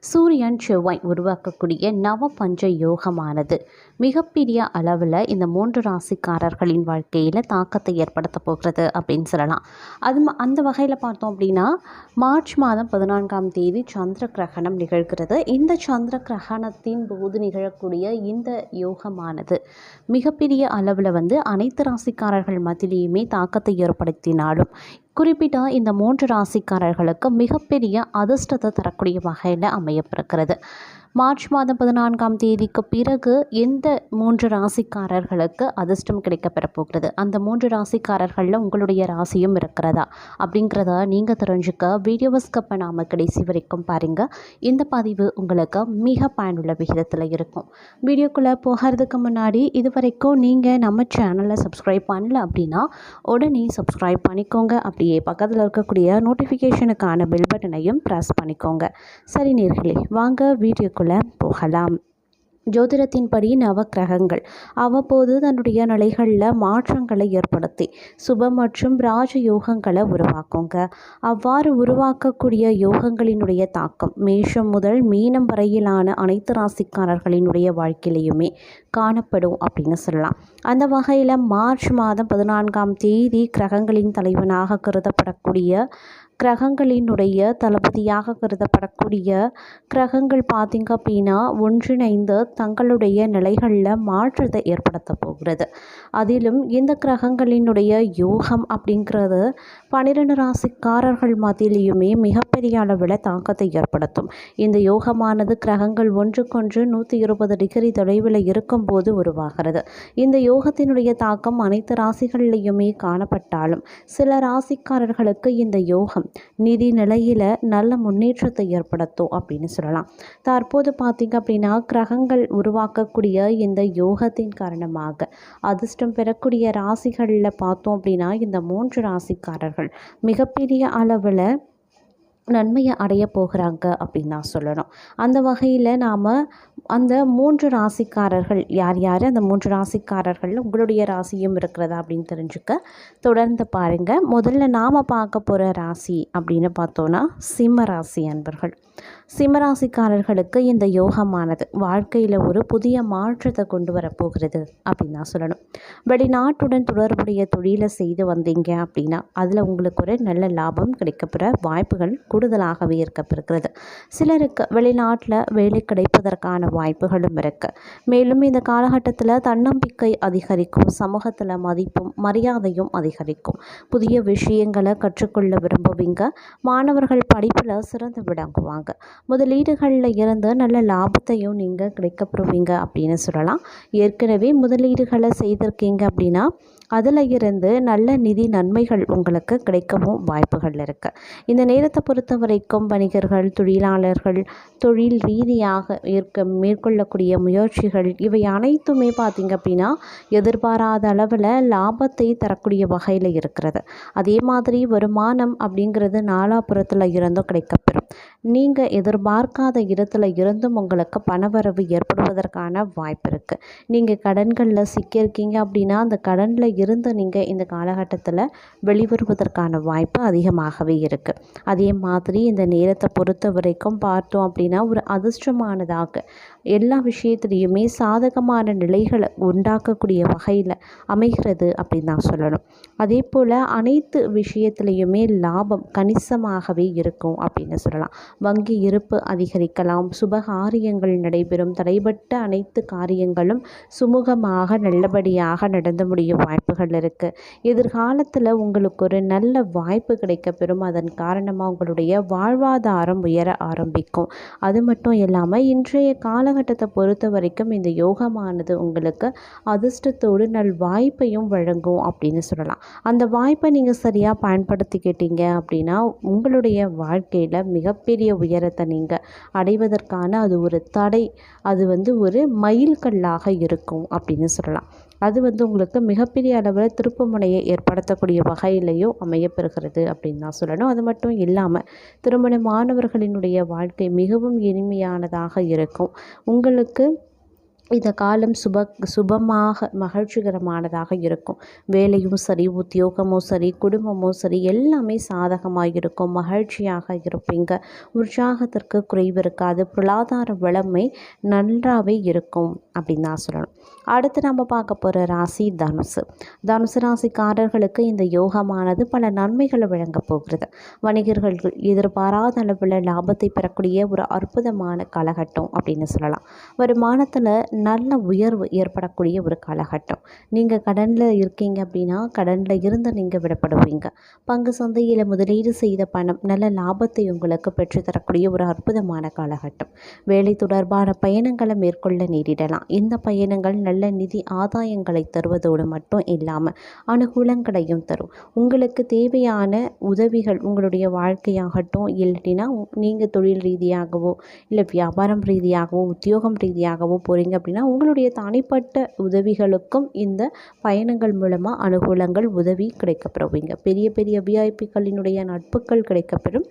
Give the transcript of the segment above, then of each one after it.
சூரியன் செவ்வாய் உருவாக்கக்கூடிய நவ பஞ்ச யோகமானது. மிகப்பெரிய அளவில் இந்த மூன்று ராசிக்காரர்களின் வாழ்க்கையில் தாக்கத்தை ஏற்படுத்த போகிறது அப்படின்னு சொல்லலாம். அது ம- அந்த வகையில் பார்த்தோம் அப்படின்னா மார்ச் மாதம் பதினான்காம் தேதி சந்திர கிரகணம் நிகழ்கிறது. இந்த சந்திர கிரகணத்தின் போது நிகழக்கூடிய இந்த யோகமானது மிகப்பெரிய அளவில் வந்து அனைத்து ராசிக்காரர்கள் மத்தியிலையுமே தாக்கத்தை ஏற்படுத்தினாலும் குறிப்பிட்ட இந்த மூன்று ராசிக்காரர்களுக்கு மிகப்பெரிய அதிர்ஷ்டத்தை தரக்கூடிய வகையில் அமையப்பிருக்கிறது மார்ச் மாதம் பதினான்காம் தேதிக்கு பிறகு எந்த மூன்று ராசிக்காரர்களுக்கு அதிர்ஷ்டம் கிடைக்கப்பெற போகிறது? அந்த மூன்று ராசிக்காரர்களில் உங்களுடைய ராசியும் இருக்கிறதா? அப்படிங்கிறத நீங்கள் தெரிஞ்சுக்க வீடியோவை ஸ்கப் பண்ணாமல் கடைசி வரைக்கும் பாருங்கள் இந்த பதிவு உங்களுக்கு மிக பயனுள்ள விகிதத்தில் இருக்கும். வீடியோக்குள்ளே போகிறதுக்கு முன்னாடி இது வரைக்கும் நீங்கள் நம்ம சேனலை சப்ஸ்கிரைப் பண்ணல அப்படின்னா உடனே சப்ஸ்கிரைப் பண்ணிக்கோங்க. அப்படியே பக்கத்தில் இருக்கக்கூடிய நோட்டிஃபிகேஷனுக்கான பெல் பட்டனையும் ப்ரெஸ் பண்ணிக்கோங்க. சரி நேர்களே வாங்க வீடியோ வீடியோக்குள்ளே போகலாம். ஜோதிடத்தின்படி நவக்கிரகங்கள். அவ்வப்போது தன்னுடைய நிலைகளில் மாற்றங்களை ஏற்படுத்தி சுப மற்றும் ராஜ யோகங்களை உருவாக்குங்க. அவ்வாறு உருவாக்கக்கூடிய யோகங்களினுடைய தாக்கம் மேஷம் முதல் மீனம் வரையிலான அனைத்து ராசிக்காரர்களினுடைய வாழ்க்கையிலையுமே காணப்படும் அப்படின்னு சொல்லலாம். அந்த வகையில் மார்ச் மாதம் பதினான்காம் தேதி கிரகங்களின் தலைவனாக கருதப்படக்கூடிய கிரகங்களினுடைய தளபதியாக கருதப்படக்கூடிய கிரகங்கள் பார்த்திங்க அப்படின்னா ஒன்றிணைந்து தங்களுடைய நிலைகளில் மாற்றத்தை ஏற்படுத்த போகிறது. அதிலும் இந்த கிரகங்களினுடைய யோகம் அப்படிங்கிறது பனிரெண்டு ராசிக்காரர்கள் மத்தியிலையுமே மிகப்பெரிய அளவில் தாக்கத்தை ஏற்படுத்தும். இந்த யோகமானது கிரகங்கள் ஒன்றுக்கொன்று நூற்றி இருபது டிகிரி தொலைவில் இருக்கும்போது உருவாகிறது. இந்த யோகத்தினுடைய தாக்கம் அனைத்து ராசிகள்லையுமே காணப்பட்டாலும் சில ராசிக்காரர்களுக்கு இந்த யோகம் நிதி நிலையில் நல்ல முன்னேற்றத்தை ஏற்படுத்தும் அப்படின்னு சொல்லலாம். தற்போது பார்த்திங்க அப்படின்னா கிரகங்கள் உருவாக்கக்கூடிய இந்த யோகத்தின் காரணமாக அதிர்ஷ்டம் பெறக்கூடிய ராசிகளில் பார்த்தோம் அப்படின்னா இந்த மூன்று ராசிக்காரர்கள் மிகப்பெரிய அளவில் நன்மையை அடைய போகிறாங்க அப்படின்னு நான் சொல்லணும். அந்த வகையில் நாம் அந்த மூன்று ராசிக்காரர்கள் யார் யார்? அந்த மூன்று ராசிக்காரர்களில் உங்களுடைய ராசியும் இருக்கிறதா அப்படின்னு தெரிஞ்சுக்க தொடர்ந்து பாருங்கள் முதல்ல நாம் பார்க்க போகிற ராசி அப்படின்னு பார்த்தோன்னா சிம்ம ராசி அன்பர்கள். சிம்மராசிக்காரர்களுக்கு இந்த யோகமானது வாழ்க்கையில் ஒரு புதிய மாற்றத்தை கொண்டு வரப்போகிறது அப்படின்னு தான் சொல்லணும். வெளிநாட்டுடன் தொடர்புடைய தொழிலை செய்து வந்தீங்க அப்படின்னா அதில் உங்களுக்கு ஒரு நல்ல லாபம் கிடைக்கப்பெற வாய்ப்புகள் கூடுதலாகவே இருக்கப்பெறுகிறது. சிலருக்கு வெளிநாட்டில் வேலை கிடைப்பதற்கான வாய்ப்புகளும் இருக்குது மேலும் இந்த காலகட்டத்தில் தன்னம்பிக்கை அதிகரிக்கும் சமூகத்தில் மதிப்பும் மரியாதையும் அதிகரிக்கும். புதிய விஷயங்களை கற்றுக்கொள்ள விரும்புவீங்க. மாணவர்கள் படிப்பில் சிறந்து விளங்குவாங்க. முதலீடுகளில் இருந்து நல்ல லாபத்தையும் நீங்கள் கிடைக்கப்படுவீங்க அப்படின்னு சொல்லலாம். ஏற்கனவே முதலீடுகளை செய்திருக்கீங்க அப்படின்னா அதில் இருந்து நல்ல நிதி நன்மைகள் உங்களுக்கு கிடைக்கவும் வாய்ப்புகள் இருக்குது இந்த நேரத்தை பொறுத்த வரைக்கும் வணிகர்கள் தொழிலாளர்கள் தொழில் ரீதியாக இருக்க மேற்கொள்ளக்கூடிய முயற்சிகள் இவை அனைத்துமே பார்த்திங்க அப்படின்னா எதிர்பாராத அளவில் லாபத்தை தரக்கூடிய வகையில் இருக்கிறது. அதே மாதிரி வருமானம் அப்படிங்கிறது நாலாபுரத்தில் இருந்தும் கிடைக்கப்பெறும். நீங்கள் எதிர்பார்க்காத இடத்துல இருந்தும் உங்களுக்கு பணவரவு ஏற்படுவதற்கான வாய்ப்பு இருக்குது நீங்கள் கடன்களில் சிக்கியிருக்கீங்க அப்படின்னா அந்த கடனில் இருந்து நீங்கள் இந்த காலகட்டத்தில் வெளிவருவதற்கான வாய்ப்பு அதிகமாகவே இருக்குது அதே மாதிரி இந்த நேரத்தை பொறுத்த வரைக்கும் பார்த்தோம் அப்படின்னா ஒரு அதிர்ஷ்டமானதாக எல்லா விஷயத்துலேயுமே சாதகமான நிலைகளை உண்டாக்கக்கூடிய வகையில் அமைகிறது அப்படின்னு தான் சொல்லணும். அதே போல் அனைத்து விஷயத்துலேயுமே லாபம் கணிசமாகவே இருக்கும் அப்படின்னு சொல்லலாம். வங்கி இருப்பு அதிகரிக்கலாம். சுபகாரியங்கள் நடைபெறும். தடைபட்ட அனைத்து காரியங்களும் சுமூகமாக நல்லபடியாக நடந்து முடிய வாய்ப்புகள் இருக்குது எதிர்காலத்தில் உங்களுக்கு ஒரு நல்ல வாய்ப்பு கிடைக்கப்பெறும். அதன் காரணமாக உங்களுடைய வாழ்வாதாரம் உயர ஆரம்பிக்கும். அது மட்டும் இல்லாமல் இன்றைய காலகட்டத்தை பொறுத்த வரைக்கும் இந்த யோகமானது உங்களுக்கு அதிர்ஷ்டத்தோடு நல் வாய்ப்பையும் வழங்கும் அப்படின்னு சொல்லலாம். அந்த வாய்ப்பை நீங்கள் சரியாக பயன்படுத்திக்கிட்டீங்க அப்படின்னா உங்களுடைய வாழ்க்கையில் மிகப்பெரிய உயரத்தை நீங்கள் அடைவதற்கான அது ஒரு தடை. அது வந்து ஒரு மயில்கல்லாக இருக்கும் அப்படின்னு சொல்லலாம். அது வந்து உங்களுக்கு மிகப்பெரிய அளவில் திருப்புமுனையை ஏற்படுத்தக்கூடிய வகையிலையும் அமையப்பெறுகிறது அப்படின்னு தான் சொல்லணும். அது மட்டும் இல்லாமல் திருமண மாணவர்களினுடைய வாழ்க்கை மிகவும் இனிமையானதாக இருக்கும். உங்களுக்கு இந்த காலம் சுப சுபமாக மகிழ்ச்சிகரமானதாக இருக்கும். வேலையும் சரி உத்தியோகமும் சரி குடும்பமும் சரி எல்லாமே சாதகமாக இருக்கும் மகிழ்ச்சியாக இருப்பீங்க. உற்சாகத்திற்கு குறைவு இருக்காது. பொருளாதார வளமை நன்றாகவே இருக்கும் அப்படின்னு தான் சொல்லணும். அடுத்து நம்ம பார்க்க போகிற ராசி தனுசு. தனுசு ராசிக்காரர்களுக்கு இந்த யோகமானது பல நன்மைகளை வழங்க போகிறது. வணிகர்கள் எதிர்பாராத அளவில் லாபத்தை பெறக்கூடிய ஒரு அற்புதமான காலகட்டம் அப்படின்னு சொல்லலாம். வருமானத்தில் நல்ல உயர்வு ஏற்படக்கூடிய ஒரு காலகட்டம். நீங்கள் கடனில் இருக்கீங்க அப்படின்னா கடனில் இருந்து நீங்கள் விடப்படுவீங்க. பங்கு சந்தையில் முதலீடு செய்த பணம் நல்ல லாபத்தை உங்களுக்கு பெற்றுத்தரக்கூடிய ஒரு அற்புதமான காலகட்டம். வேலை தொடர்பான பயணங்களை மேற்கொள்ள நேரிடலாம். இந்த பயணங்கள் நல்ல நிதி ஆதாயங்களை தருவதோடு மட்டும் இல்லாமல் அனுகூலங்களையும் தரும். உங்களுக்கு தேவையான உதவிகள் உங்களுடைய வாழ்க்கையாகட்டும் இல்லாட்டினா நீங்கள் தொழில் ரீதியாகவோ இல்லை வியாபாரம் ரீதியாகவோ உத்தியோகம் ரீதியாகவோ போகிறீங்க அப்படின்னா உங்களுடைய தனிப்பட்ட உதவிகளுக்கும் இந்த பயணங்கள் மூலமாக அனுகூலங்கள் உதவி கிடைக்கப்பெறுவீங்க. பெரிய பெரிய விஐபிக்களினுடைய நட்புகள் கிடைக்கப்பெறும்.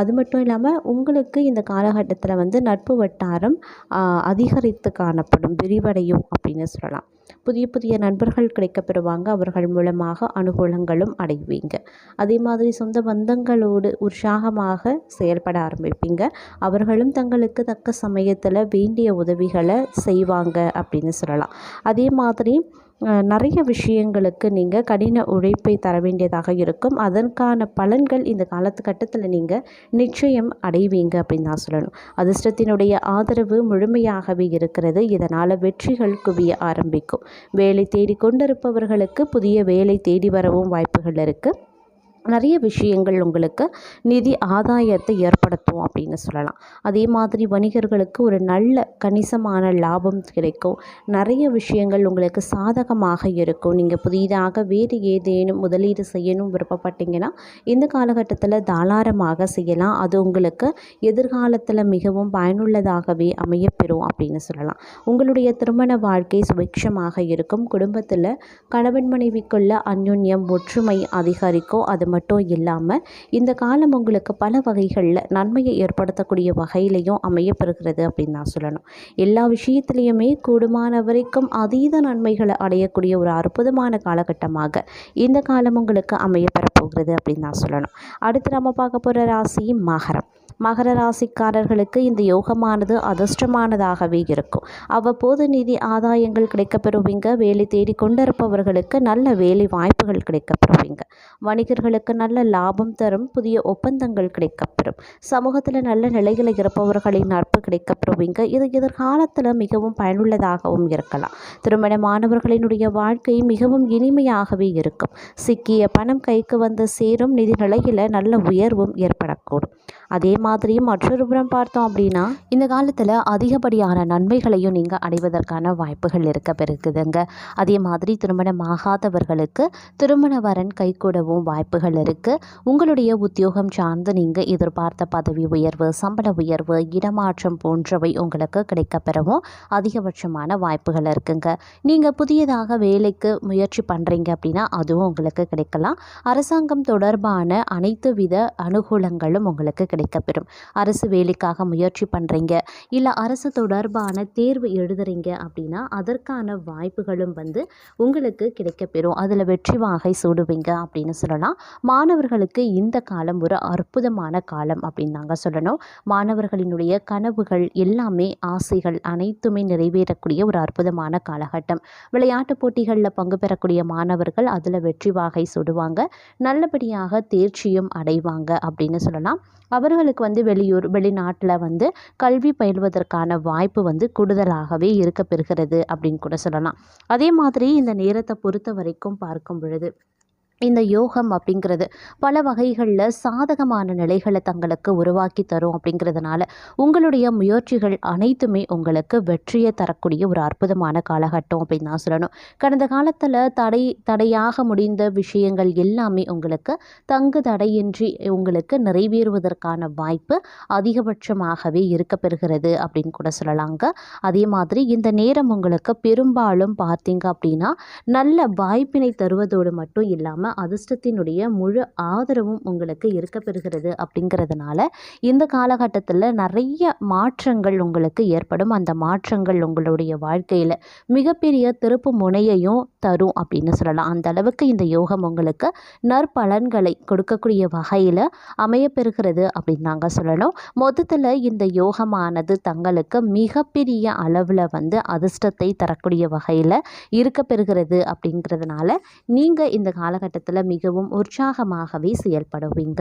அது மட்டும் இல்லாமல் உங்களுக்கு இந்த காலகட்டத்தில் வந்து நட்பு வட்டாரம் அதிகரித்து காணப்படும். விரிவடையும் அப்படின்னு சொல்லலாம். புதிய புதிய நண்பர்கள் கிடைக்கப்பெறுவாங்க. அவர்கள் மூலமாக அனுகூலங்களும் அடைவீங்க. அதே மாதிரி சொந்த பந்தங்களோடு உற்சாகமாக செயல்பட ஆரம்பிப்பீங்க. அவர்களும் தங்களுக்கு தக்க சமயத்தில் வேண்டிய உதவிகளை செய்வாங்க அப்படின்னு சொல்லலாம். அதே மாதிரி நிறைய விஷயங்களுக்கு நீங்கள் கடின உழைப்பை தர வேண்டியதாக இருக்கும். அதற்கான பலன்கள் இந்த காலத்துக்கட்டத்தில் நீங்கள் நிச்சயம் அடைவீங்க அப்படின்னு தான் சொல்லணும். அதிர்ஷ்டத்தினுடைய ஆதரவு முழுமையாகவே இருக்கிறது. இதனால் வெற்றிகள் குவிய ஆரம்பிக்கும். வேலை தேடி கொண்டிருப்பவர்களுக்கு புதிய வேலை தேடி வரவும் வாய்ப்புகள் இருக்குது நிறைய விஷயங்கள் உங்களுக்கு நிதி ஆதாயத்தை ஏற்படுத்தும் அப்படின்னு சொல்லலாம். அதே மாதிரி வணிகர்களுக்கு ஒரு நல்ல கணிசமான லாபம் கிடைக்கும். நிறைய விஷயங்கள் உங்களுக்கு சாதகமாக இருக்கும். நீங்கள் புதிதாக வேறு ஏதேனும் முதலீடு செய்யணும் விருப்பப்பட்டீங்கன்னா இந்த காலகட்டத்தில் தாராளமாக செய்யலாம். அது உங்களுக்கு எதிர்காலத்தில் மிகவும் பயனுள்ளதாகவே அமையப்பெறும் அப்படின்னு சொல்லலாம். உங்களுடைய திருமண வாழ்க்கை சுபிக்ஷமாக இருக்கும். குடும்பத்தில் கணவன் மனைவிக்குள்ள அந்யுன்யம் ஒற்றுமை அதிகரிக்கும். அது மட்டும் இல்லாமல் இந்த காலம் உங்களுக்கு பல வகைகளில் நன்மையை ஏற்படுத்தக்கூடிய வகையிலையும் அமையப்பெறுகிறது அப்படின்னு நான் சொல்லணும். எல்லா விஷயத்துலேயுமே கூடுமான வரைக்கும் அதீத நன்மைகளை அடையக்கூடிய ஒரு அற்புதமான காலகட்டமாக இந்த காலம் உங்களுக்கு அமையப்பெறப்போகிறது அப்படின்னு நான் சொல்லணும். அடுத்து நம்ம பார்க்க போகிற ராசி மகரம். மகர ராசிக்காரர்களுக்கு இந்த யோகமானது அதிர்ஷ்டமானதாகவே இருக்கும். அவ்வப்போது நிதி ஆதாயங்கள் கிடைக்கப்பெறுவீங்க. வேலை தேடி கொண்டிருப்பவர்களுக்கு நல்ல வேலை வாய்ப்புகள் கிடைக்கப்பெறுவீங்க. வணிகர்களுக்கு நல்ல லாபம் தரும். புதிய ஒப்பந்தங்கள் கிடைக்கப்பெறும். சமூகத்தில் நல்ல நிலையில் இருப்பவர்களின் நட்பு கிடைக்கப்பெறுவீங்க. இது எதிர்காலத்தில் மிகவும் பயனுள்ளதாகவும் இருக்கலாம். திருமணமானவர்களினுடைய வாழ்க்கை மிகவும் இனிமையாகவே இருக்கும். சிக்கிய பணம் கைக்கு வந்து சேரும். நிதி நிலையில் நல்ல உயர்வும் ஏற்படக்கூடும். அதே மாதிரி மற்றொரு புறம் பார்த்தோம் அப்படின்னா இந்த காலத்தில் அதிகப்படியான நன்மைகளையும் நீங்கள் அடைவதற்கான வாய்ப்புகள் இருக்க பெருக்குதுங்க. அதே மாதிரி திருமணம் ஆகாதவர்களுக்கு திருமண வரன் கைகூடவும் வாய்ப்புகள் இருக்குது உங்களுடைய உத்தியோகம் சார்ந்து நீங்கள் எதிர்பார்த்த பதவி உயர்வு சம்பள உயர்வு இடமாற்றம் போன்றவை உங்களுக்கு கிடைக்கப்பெறவும் அதிகபட்சமான வாய்ப்புகள் இருக்குங்க. நீங்கள் புதியதாக வேலைக்கு முயற்சி பண்ணுறீங்க அப்படின்னா அதுவும் உங்களுக்கு கிடைக்கலாம். அரசாங்கம் தொடர்பான அனைத்து வித அனுகூலங்களும் உங்களுக்கு கிடைக்கப்பெறும் கிடைக்கப்பெறும் அரசு வேலைக்காக முயற்சி பண்ணுறீங்க இல்லை அரசு தொடர்பான தேர்வு எழுதுறீங்க அப்படின்னா அதற்கான வாய்ப்புகளும் வந்து உங்களுக்கு கிடைக்கப்பெறும். அதில் வெற்றி வாகை சூடுவீங்க அப்படின்னு சொல்லலாம். மாணவர்களுக்கு இந்த காலம் ஒரு அற்புதமான காலம் அப்படின்னு நாங்கள் சொல்லணும். மாணவர்களினுடைய கனவுகள் எல்லாமே ஆசைகள் அனைத்துமே நிறைவேறக்கூடிய ஒரு அற்புதமான காலகட்டம். விளையாட்டு போட்டிகளில் பங்கு பெறக்கூடிய மாணவர்கள் அதில் வெற்றி வாகை சுடுவாங்க. நல்லபடியாக தேர்ச்சியும் அடைவாங்க அப்படின்னு சொல்லலாம். அவர்களுக்கு வந்து வெளியூர் வெளிநாட்டில் வந்து கல்வி பயில்வதற்கான வாய்ப்பு வந்து கூடுதலாகவே இருக்க பெறுகிறது அப்படின்னு கூட சொல்லலாம். அதே மாதிரி இந்த நேரத்தை பொறுத்த வரைக்கும் பார்க்கும் பொழுது இந்த யோகம் அப்படிங்கிறது பல வகைகளில் சாதகமான நிலைகளை தங்களுக்கு உருவாக்கி தரும் அப்படிங்கிறதுனால உங்களுடைய முயற்சிகள் அனைத்துமே உங்களுக்கு வெற்றியை தரக்கூடிய ஒரு அற்புதமான காலகட்டம் அப்படின்னு தான் சொல்லணும். கடந்த காலத்தில் தடை தடையாக முடிந்த விஷயங்கள் எல்லாமே உங்களுக்கு தங்கு தடையின்றி உங்களுக்கு நிறைவேறுவதற்கான வாய்ப்பு அதிகபட்சமாகவே இருக்க பெறுகிறது அப்படின்னு கூட சொல்லலாங்க. அதே மாதிரி இந்த நேரம் உங்களுக்கு பெரும்பாலும் பார்த்தீங்க அப்படின்னா நல்ல வாய்ப்பினை தருவதோடு மட்டும் இல்லாமல் அதிர்ஷ்டத்தினுடைய முழு ஆதரவும் உங்களுக்கு இருக்க பெறுகிறது அப்படிங்கிறதுனால இந்த காலகட்டத்தில் நிறைய மாற்றங்கள் உங்களுக்கு ஏற்படும். அந்த மாற்றங்கள் உங்களுடைய வாழ்க்கையில் மிகப்பெரிய திருப்பு முனையையும் தரும் அப்படின்னு சொல்லலாம். அந்த அளவுக்கு இந்த யோகம் உங்களுக்கு நற்பலன்களை கொடுக்கக்கூடிய வகையில் அமையப்பெறுகிறது அப்படின்னு நாங்கள் சொல்லணும். மொத்தத்தில் இந்த யோகமானது தங்களுக்கு மிகப்பெரிய அளவில் வந்து அதிர்ஷ்டத்தை தரக்கூடிய வகையில் இருக்க பெறுகிறது அப்படிங்கிறதுனால நீங்கள் இந்த காலகட்டத்தில் மிகவும் உற்சாகமாகவே செயல்படுவீங்க.